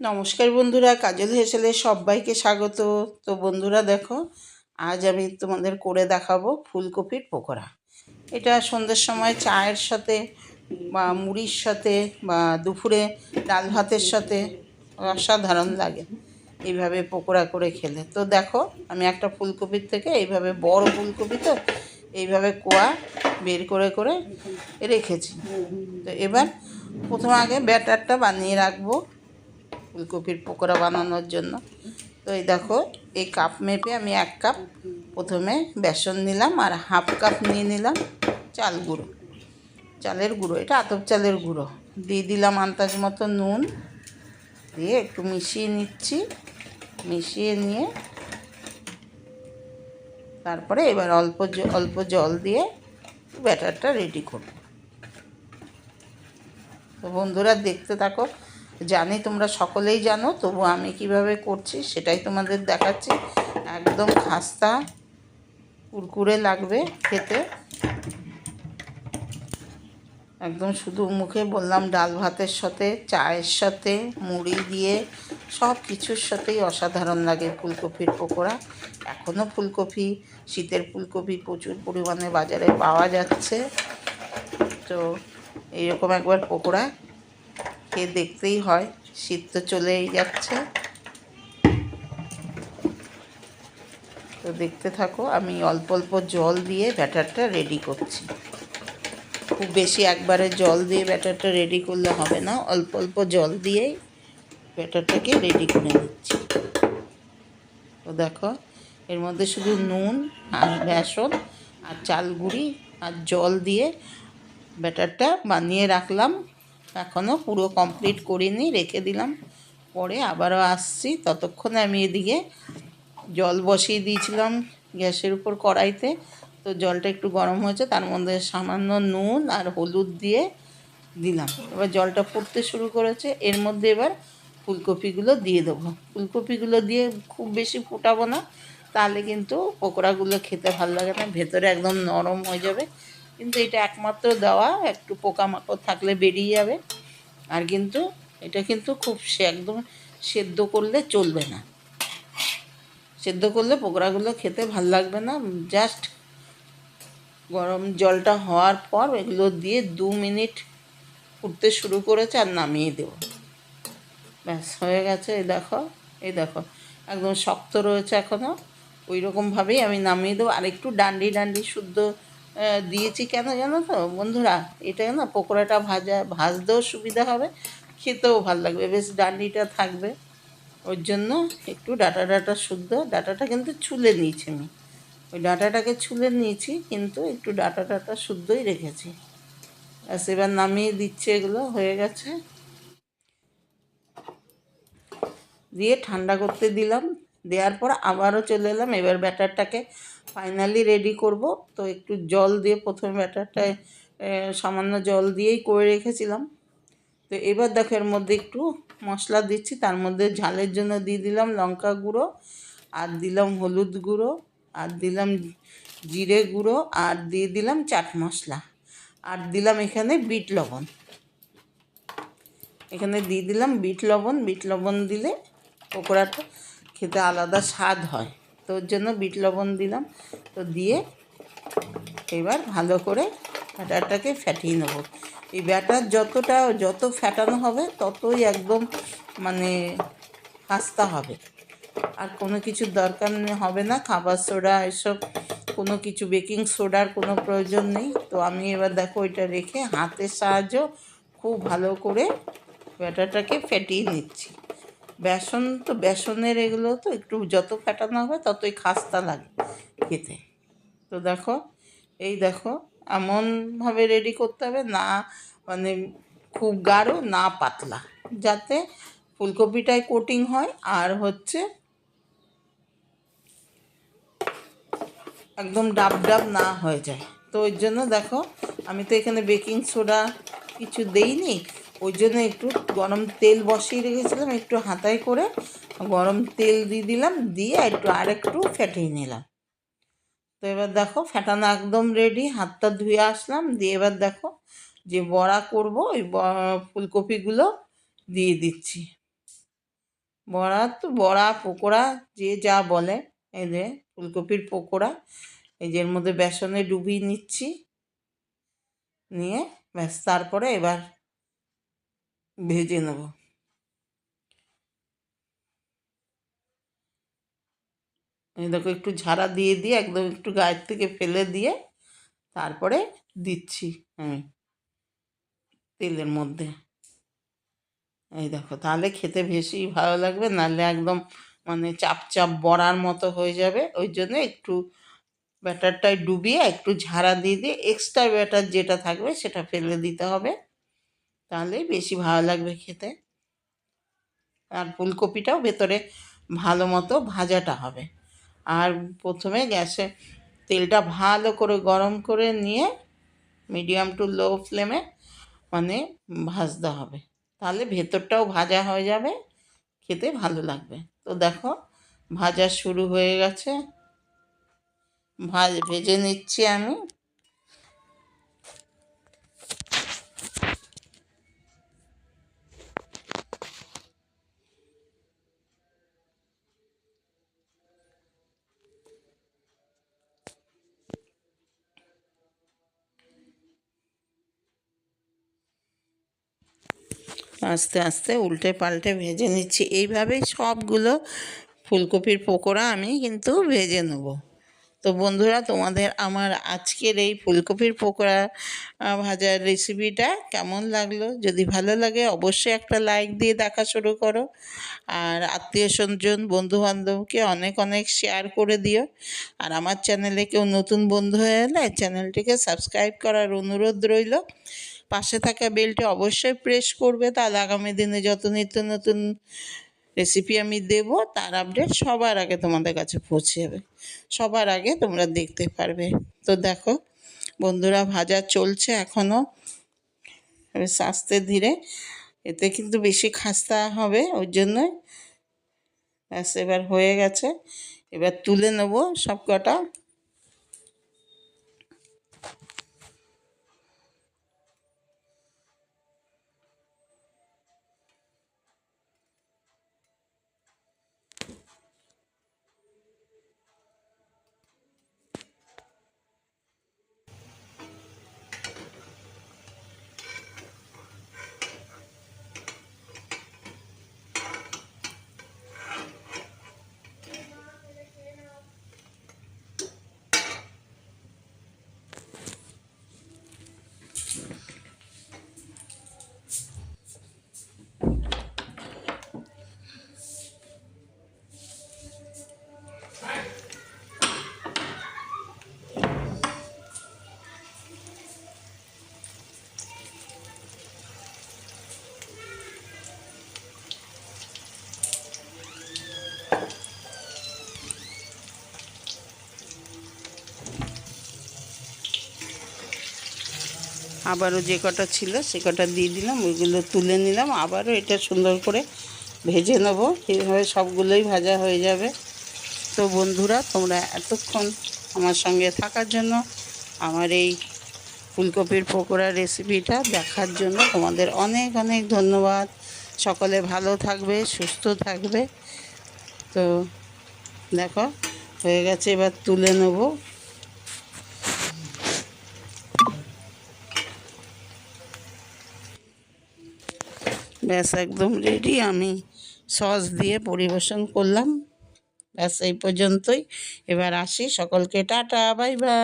নমস্কার বন্ধুরা, কাজল হেসেলে সবাইকে স্বাগত। তো বন্ধুরা দেখো, আজ আমি তোমাদের করে দেখাবো ফুলকপির পকোড়া। এটা সন্ধ্যের সময় চায়ের সাথে বা মুড়ির সাথে বা দুপুরে ডাল ভাতের সাথে অসাধারণ লাগে। এইভাবে পকোড়া করে খেলে। তো দেখো, আমি একটা ফুলকপির থেকে এইভাবে বড় ফুলকপি তো, এইভাবে কোয়া বের করে করে রেখেছি। তো এবার প্রথমে আগে ব্যাটারটা বানিয়ে রাখব। ফুলকপির পকোড়া বানানোর জন্য। তো এই দেখো, এই কাপ মেপে আমি এক কাপ প্রথমে বেসন নিলাম আর হাফ কাপ নিয়ে নিলাম চাল গুঁড়ো। চালের গুঁড়ো, এটা আতপ চালের গুঁড়ো। দিয়ে দিলাম আন্দাজ মতো নুন। দিয়ে একটু মিশিয়ে নিচ্ছি। মিশিয়ে নিয়ে তারপরে এবার অল্প অল্প জল দিয়ে ব্যাটারটা রেডি করব। তো বন্ধুরা দেখতে থাকো জানি, তোমরা সকলেই জানো, তবু আমি কীভাবে করছি সেটাই তোমাদের দেখাচ্ছি। একদম খাস্তা কুরকুরে লাগবে খেতে। একদম শুধু মুখে বললাম, ডাল ভাতের সাথে, চায়ের সাথে, মুড়ি দিয়ে, সব কিছুর সাথেই অসাধারণ লাগে ফুলকপির পকোড়া। এখনও ফুলকপি, শীতের ফুলকপি প্রচুর পরিমাণে বাজারে পাওয়া যাচ্ছে। তো এইরকম একবার পকোড়া খেয়ে দেখতেই হয়, শীত তো চলেই যাচ্ছে। তো দেখতে থাকো, আমি অল্প অল্প জল দিয়ে ব্যাটারটা রেডি করছি। খুব বেশি একবারে জল দিয়ে ব্যাটারটা রেডি করলে হবে না, অল্প অল্প জল দিয়েই ব্যাটারটাকে রেডি করে নিচ্ছি। তো দেখো, এর মধ্যে শুধু নুন আর বেসন আর চাল গুঁড়ি আর জল দিয়ে ব্যাটারটা বানিয়ে রাখলাম। এখনও পুরো কমপ্লিট করিনি, রেখে দিলাম। পরে আবারও আসছি। ততক্ষণে আমি এদিকে জল বসিয়ে দিয়েছিলাম গ্যাসের উপর কড়াইতে। তো জলটা একটু গরম হয়েছে, তার মধ্যে সামান্য নুন আর হলুদ দিয়ে দিলাম। এবার জলটা ফুটতে শুরু করেছে। এর মধ্যে এবার ফুলকপিগুলো দিয়ে দেবো। ফুলকপিগুলো দিয়ে খুব বেশি ফুটাবো না, তাহলে কিন্তু পকোড়াগুলো খেতে ভালো লাগে না। ভেতরে একদম নরম হয়ে যাবে। কিন্তু এটা একমাত্র দেওয়া, একটু পোকামাকড় থাকলে বেরিয়ে যাবে। আর কিন্তু এটা কিন্তু খুব সে একদম সেদ্ধ করলে চলবে না। সেদ্ধ করলে পকোড়াগুলো খেতে ভালো লাগবে না। জাস্ট গরম জলটা হওয়ার পর এগুলো দিয়ে দু মিনিট ফুটতে শুরু করেছে আর নামিয়ে দেবো। ব্যাস, হয়ে গেছে। এই দেখো এই দেখো, একদম শক্ত রয়েছে এখনও ওই রকমভাবেই আমি নামিয়ে দেবো। আর একটু ডান্ডি ডান্ডি শুদ্ধ দিয়েছি কেন জানো তো? বন্ধুরা এটা না, পকোড়াটা ভাজা, ভাজতেও সুবিধা হবে, খেতেও ভালো লাগবে, বেশ ডান্ডিটা থাকবে। ওর জন্য একটু ডাটা ডাটা শুদ্ধ, ডাটাটা কিন্তু ছুলে নিয়েছি আমি। ওই ডাটাটাকে ছুলে নিয়েছি, কিন্তু একটু ডাটা ডাটা শুদ্ধই রেখেছি। ব্যাস, এবার নামিয়ে দিচ্ছে এগুলো, হয়ে গেছে। দিয়ে ঠান্ডা করতে দিলাম। দেওয়ার পর আবারও চলে এলাম। এবার ব্যাটারটাকে ফাইনালি রেডি করব। তো একটু জল দিয়ে প্রথমে ব্যাটারটায় সামান্য জল দিয়েই করে রেখেছিলাম। তো এবার দেখো এর মধ্যে একটু মশলা দিচ্ছি। তার মধ্যে ঝালের জন্য দিয়ে দিলাম লঙ্কা গুঁড়ো, আর দিলাম হলুদ গুঁড়ো, আর দিলাম জিরে গুঁড়ো, আর দিয়ে দিলাম চাট মশলা, আর দিলাম এখানে বিট লবণ। এখানে দিয়ে দিলাম বিট লবণ। বিট লবণ দিলে পকোড়াটা খেতে আলাদা স্বাদ হয়। তো ওর জন্য বিট লবণ দিলাম। তো দিয়ে এবার ভালো করে ব্যাটারটাকে ফ্যাটিয়ে নেব। এই ব্যাটার যতটা, যত ফ্যাটানো হবে, ততই একদম মানে খাস্তা হবে। আর কোনো কিছুর দরকার হবে না। খাবার সোডা এসব, কোনো কিছু বেকিং সোডার কোনো প্রয়োজন নেই। তো আমি এবার দেখো ওইটা রেখে হাতের সাহায্য খুব ভালো করে ব্যাটারটাকে ফেটিয়ে নিচ্ছি। বেসন তো, বেসনের এগুলো তো একটু যত ফেটানো হবে ততই খাস্তা লাগে খেতে। তো দেখো, এই দেখো, এমনভাবে রেডি করতে হবে না মানে খুব গাঢ়, না পাতলা, যাতে ফুলকপিটায় কোটিং হয় আর হচ্ছে একদম ডাব ডাব না হয়ে যায়। তো ওই জন্য দেখো, আমি তো এখানে বেকিং সোডা কিছু দেইনি ওই জন্য একটু গরম তেল বসিয়ে রেখেছিলাম, একটু হাতায় করে গরম তেল দিয়ে দিলাম, দিয়ে একটু আর একটু ফেটিয়ে নিলাম। তো এবার দেখো ফেটানো একদম রেডি হাতটা ধুয়ে আসলাম, দিয়ে এবার দেখো যে বড়া করব, ওই ফুলকপিগুলো দিয়ে দিচ্ছি। বড়া তো বড়া, পকোড়া, যে যা বলে, এই যে ফুলকপির পকোড়া, এই যে এর মধ্যে বেসনে ডুবিয়ে নিচ্ছি, নিয়ে ব্যাস তারপরে এবার ভেজে নেব এই দেখো একটু ঝাড়া দিয়ে দিয়ে একদম একটু গায়ের থেকে ফেলে দিয়ে তারপরে দিচ্ছি আমি তেলের মধ্যে। এই দেখো, তাহলে খেতে বেশি ভালো লাগবে, নাহলে একদম মানে চাপ চাপ বড়ার মতো হয়ে যাবে। ওই জন্য একটু ব্যাটারটায় ডুবিয়ে একটু ঝাড়া দিয়ে দিয়ে এক্সট্রা ব্যাটার যেটা থাকবে সেটা ফেলে দিতে হবে। তাহলেই বেশি ভালো লাগবে খেতে। আর ফুলকপিটাও ভেতরে ভালো মতো ভাজাটা হবে। আর প্রথমে গ্যাসে তেলটা ভালো করে গরম করে নিয়ে মিডিয়াম টু লো ফ্লেমে মানে ভাজতে হবে। তাহলে ভেতরটাও ভাজা হয়ে যাবে, খেতে ভালো লাগবে। তো দেখো, ভাজা শুরু হয়ে গেছে। ভাজ, ভেজে নিচ্ছি আমি। আস্তে আস্তে উল্টে পাল্টে ভেজে নিচ্ছি। এইভাবেই সবগুলো ফুলকপির পকোড়া আমি কিন্তু ভেজে নেব। তো বন্ধুরা, তোমাদের আমার আজকের এই ফুলকপির পকোড়া ভাজার রেসিপিটা কেমন লাগল? যদি ভালো লাগে, অবশ্যই একটা লাইক দিয়ে দেখা শুরু করো। আর আত্মীয় স্বজন বন্ধু বান্ধবকে অনেক অনেক শেয়ার করে দিও। আর আমার চ্যানেলে কেউ নতুন বন্ধু হয়ে এলে চ্যানেলটিকে সাবস্ক্রাইব করার অনুরোধ রইল। পাশে থাকা বেলটি অবশ্যই প্রেস করবে। তাহলে আগামী দিনে যত নিত্য নতুন রেসিপি আমি দেব, তার আপডেট সবার আগে তোমাদের কাছে পৌঁছে যাবে। সবার আগে তোমরা দেখতে পারবে। তো দেখো, বন্ধুরা, ভাজা চলছে এখনও বেশ আস্তে ধীরে। এতে কিন্তু বেশি খাস্তা হবে ওই জন্য। ব্যাস, এবার হয়ে গেছে। এবার তুলে নেব সব কটা আবারও যে কটা ছিল সে কটা দিয়ে দিলাম, ওইগুলো তুলে নিলাম, আবারও এটা সুন্দর করে ভেজে নেব। এইভাবে সবগুলোই ভাজা হয়ে যাবে। তো বন্ধুরা, তোমরা এতক্ষণ আমার সঙ্গে থাকার জন্য আমার এই ফুলকপির পকোড়া রেসিপিটা দেখার জন্য তোমাদের অনেক অনেক ধন্যবাদ। সকলে ভালো থাকবে, সুস্থ থাকবে। তো দেখো, হয়ে গেছে, এবার তুলে নেব। ব্যাস, একদম রেডি আমি সস দিয়ে পরিবেশন করলাম। ব্যাস, এই পর্যন্তই। এবার আসি। সকলকে টাটা বাই বাই